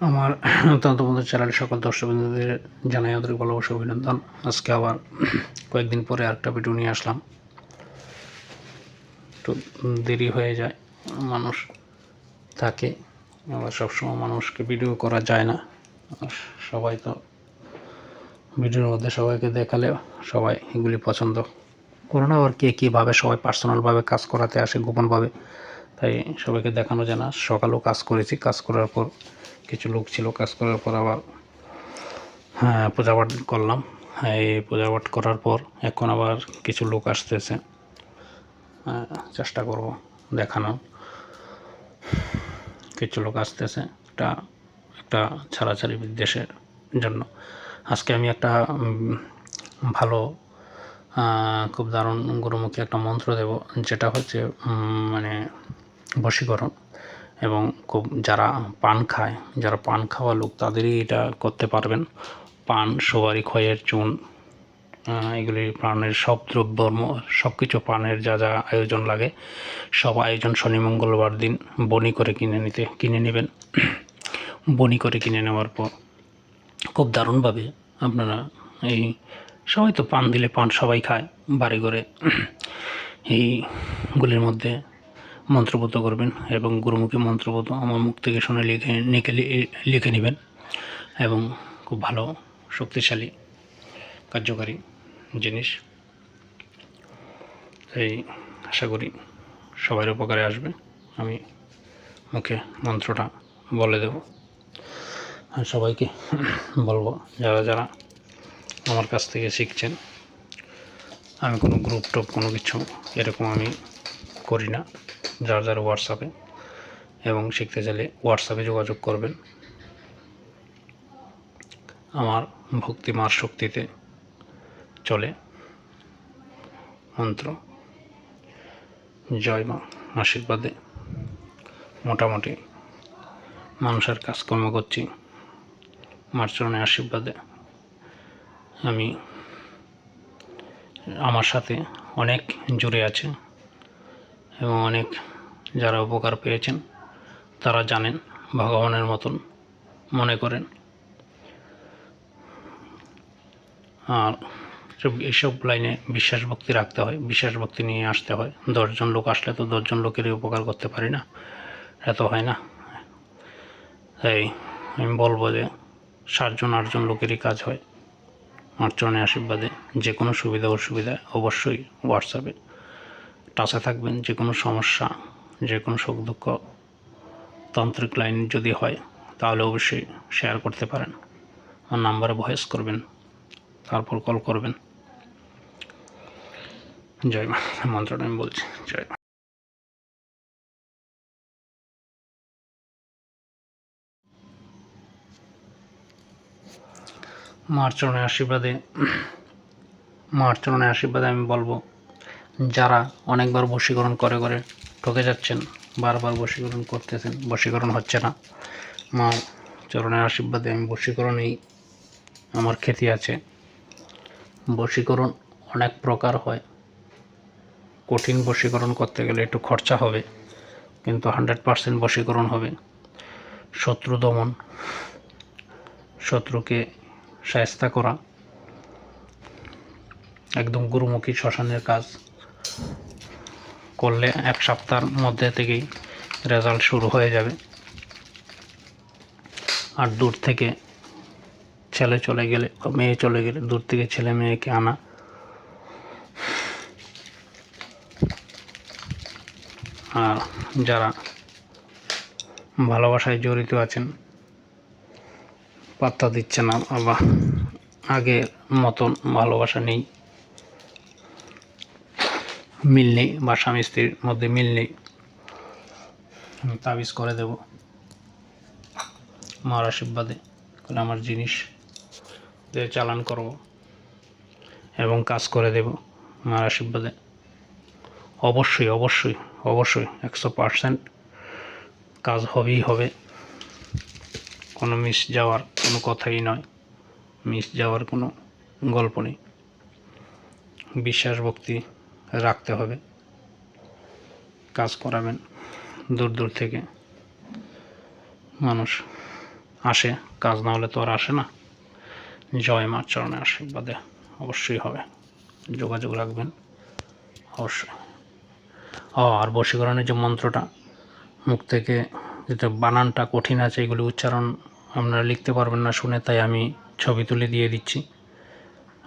আমার তন্ত্রবন্ধু চ্যানেলের সকল দর্শকবৃন্দদের জানাই আন্তরিক ভালোবাসা অভিনন্দন। আজকে আবার কয়েকদিন পরে আরেকটা ভিডিও নিয়ে আসলাম। একটু দেরি হয়ে যায়, মানুষ থাকে, আবার সবসময় মানুষকে ভিডিও করা যায় না। সবাই তো ভিডিওর মধ্যে সবাইকে দেখালে সবাই এগুলি পছন্দ করে না। আবার কে কীভাবে সবাই পার্সোনালভাবে কাজ করাতে আসে গোপনভাবে, তাই সবাইকে দেখানো যায় না। সকালেও কাজ করেছি, কাজ করার পর কিছু লোক ছিল কাজ করার পর আবার হ্যাঁ পূজা পাঠ করলাম। হ্যাঁ এই পূজা পাঠ করার পর এখন আবার কিছু লোক আসতেছে। হ্যাঁ, চেষ্টা করব দেখানো কিছু লোক আসতেছে একটা একটা ছাড়াছাড়ি বিদ্বেষের জন্য। আজকে আমি একটা ভালো খুব দারুণ গুরুমুখী একটা মন্ত্র দেব যেটা হচ্ছে মানে বশীকরণ। এবং খুব যারা পান খায়, যারা পান খাওয়া লোক, তাদেরই এটা করতে পারবেন। পান সুপারি খয়ের, চুন এগুলি প্রাণের সব দ্রব্যর্ম সব কিছু পানের যা যা আয়োজন লাগে, সব আয়োজন শনি, মঙ্গলবার দিন বনি করে কিনে নিতে, কিনে নেবেন। বনি করে কিনে নেওয়ার পর খুব দারুণভাবে আপনারা এই, সবাই তো পান দিলে পান সবাই খায়, বাড়ি করে এইগুলির মধ্যে মন্ত্রপুত করবেন এবং গুরুমুখী মন্ত্রপুত আমার মুখ থেকে শুনে লিখে লিখে লিখে নেবেন এবং খুব ভালো, শক্তিশালী, কার্যকারী জিনিস। এই আশা করি সবার উপকারে আসবে। আমি মুখে মন্ত্রটা বলে দেব। আর সবাইকে বলব, যারা যারা আমার কাছ থেকে শিখছেন, আমি কোনো গ্রুপ টুপ কোনো কিছু এরকম আমি করি না। যার যার হোয়াটসঅ্যাপে এবং শিখতে চাইলে হোয়াটসঅ্যাপে যোগাযোগ করবেন। আমার ভক্তিমার শক্তিতে চলে। মন্ত্র। জয় মা, আশীর্বাদে। মোটামুটি মানুষের কাজকর্ম করছি। মার চরণে আশীর্বাদে। আমি আমার সাথে অনেক জুড়ে আছে। এবং অনেক যারা উপকার পেয়েছেন, তারা জানেন, ভগবানের মতন মনে করেন। আর এইসব লাইনে বিশ্বাস ভক্তি রাখতে হয়, বিশ্বাস ভক্তি নিয়ে আসতে হয়। দশজন লোক আসলে তো দশজন লোকেরই উপকার করতে পারি না। এত হয় না। তাই আমি বলব যে, সাতজন, আটজন লোকেরই কাজ হয়। আমার আশীর্বাদে যে কোনো সুবিধা, অসুবিধা অবশ্যই হোয়াটসঅ্যাপে টাচে থাকবেন, যে কোনো সমস্যা, যে কোনো সুখ দুঃখ তান্ত্রিক লাইন যদি হয়, তাহলে অবশ্যই শেয়ার করতে পারেন। আমার নাম্বারে ভয়েস করবেন, তারপর কল করবেন। জয় মা, মন্ত্রটা আমি বলছি, জয় মা। আশীর্বাদে মার আশীর্বাদে আমি বলব যারা অনেকবার বশীকরণ করে করে ঠকে যাচ্ছেন, বারবার বশীকরণ করতেছেন, বশীকরণ হচ্ছে না। মা, চরণের আশীর্বাদে আমি বশীকরণেই আমার খ্যাতি আছে। বশীকরণ অনেক প্রকার হয়। কঠিন বশীকরণ করতে গেলে একটু খরচা হবে, কিন্তু হান্ড্রেড পারসেন্ট বশীকরণ হবে। শত্রু দমন, শত্রুকে সায়স্তা করা, একদম গুরুমুখী শ্মশানের কাজ। করলে এক সপ্তাহের মধ্যে থেকেই রেজাল্ট শুরু হয়ে যাবে। আর দূর থেকে ছেলে চলে গেলে, মেয়ে চলে গেলে দূর থেকে ছেলে মেয়েকে আনা। আর যারা ভালোবাসায় জড়িত আছেন, পাত্তা দিচ্ছে না বা আগের মতন ভালোবাসা নেই। মিল নেই বা স্বামী স্ত্রীর মধ্যে মিল নেই। আমি তাবিজ করে দেব। মার আশীর্বাদে আমার জিনিস দিয়ে চালান করব এবং কাজ করে দেব মার আশীর্বাদে। অবশ্যই অবশ্যই অবশ্যই একশো পারসেন্ট কাজ হবেই হবে। কোনো মিস যাওয়ার কোনো কথাই নয়। মিস যাওয়ার কোনো গল্প নেই। বিশ্বাস ভক্তি রাখতে হবে। কাজ করাবেন। দূর দূর থেকে মানুষ আসে। কাজ না হলে তো আর আসে না। জয় মা চরণে আশীর্বাদে অবশ্যই হবে। যোগাযোগ রাখবেন। অবশ্যই। ও, আর বশীকরণের যে মন্ত্রটা, মুখ থেকে যেটা বানানটা কঠিন আছে, এগুলি উচ্চারণ আপনারা লিখতে পারবেন না শুনে, তাই আমি ছবি তুলে দিয়ে দিচ্ছি।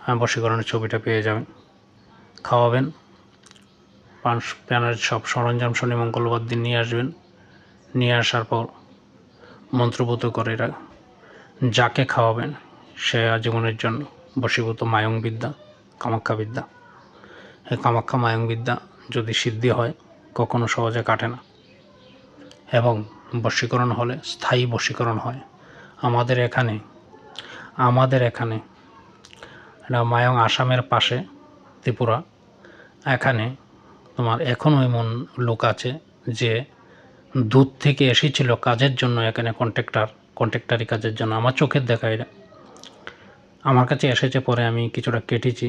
হ্যাঁ বশীকরণের ছবিটা পেয়ে যাবেন। খাওয়াবেন। পান প্যানের সব সরঞ্জাম শনি মঙ্গলবার দিন নিয়ে আসবেন। নিয়ে আসার পর মন্ত্রপুত করে যাকে খাওয়াবেন, সে আজীবনের জন্য বশীভূত মায়ং বিদ্যা কামাখ্যা বিদ্যা এই কামাখ্যা মায়ং বিদ্যা যদি সিদ্ধি হয়, কখনো সহজে কাটে না। এবং বশীকরণ হলে স্থায়ী বশীকরণ হয়। আমাদের এখানে আমাদের এখানে মায়ং আসামের পাশে ত্রিপুরা, এখানে তোমার এখনও এমন লোক আছে যে দূর থেকে এসেছিল কাজের জন্য, এখানে কন্ট্রাক্টর কন্ট্রাক্টারি কাজের জন্য। আমার চোখের দেখা এটা আমার কাছে এসেছে পরে আমি কিছুটা কেটেছি।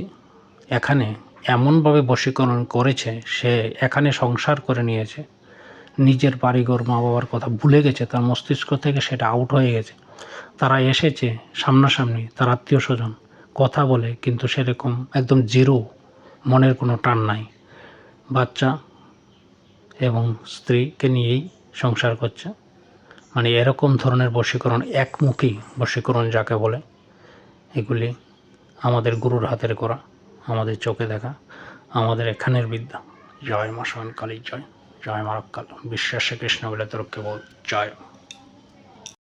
এখানে এমনভাবে বশীকরণ করেছে, সে এখানে সংসার করে নিয়েছে। নিজের বাড়িঘর মা বাবার কথা ভুলে গেছে, তার মস্তিষ্ক থেকে সেটা আউট হয়ে গেছে। তারা এসেছে সামনাসামনি, তার আত্মীয় স্বজন কথা বলে, কিন্তু সেরকম একদম জিরো মনের কোনো টান নাই। বাচ্চা এবং স্ত্রীকে নিয়েই সংসার করছে। মানে এরকম ধরনের বশীকরণ, একমুখী বশীকরণ যাকে বলে, এগুলি আমাদের গুরুর হাতের করা, আমাদের চোখে দেখা, আমাদের এখানের বিদ্যা। জয় মা কালী জয় জয় মারাক্কাল কাল বিশ্বাসে কৃষ্ণ বলে তরককে বল, জয়।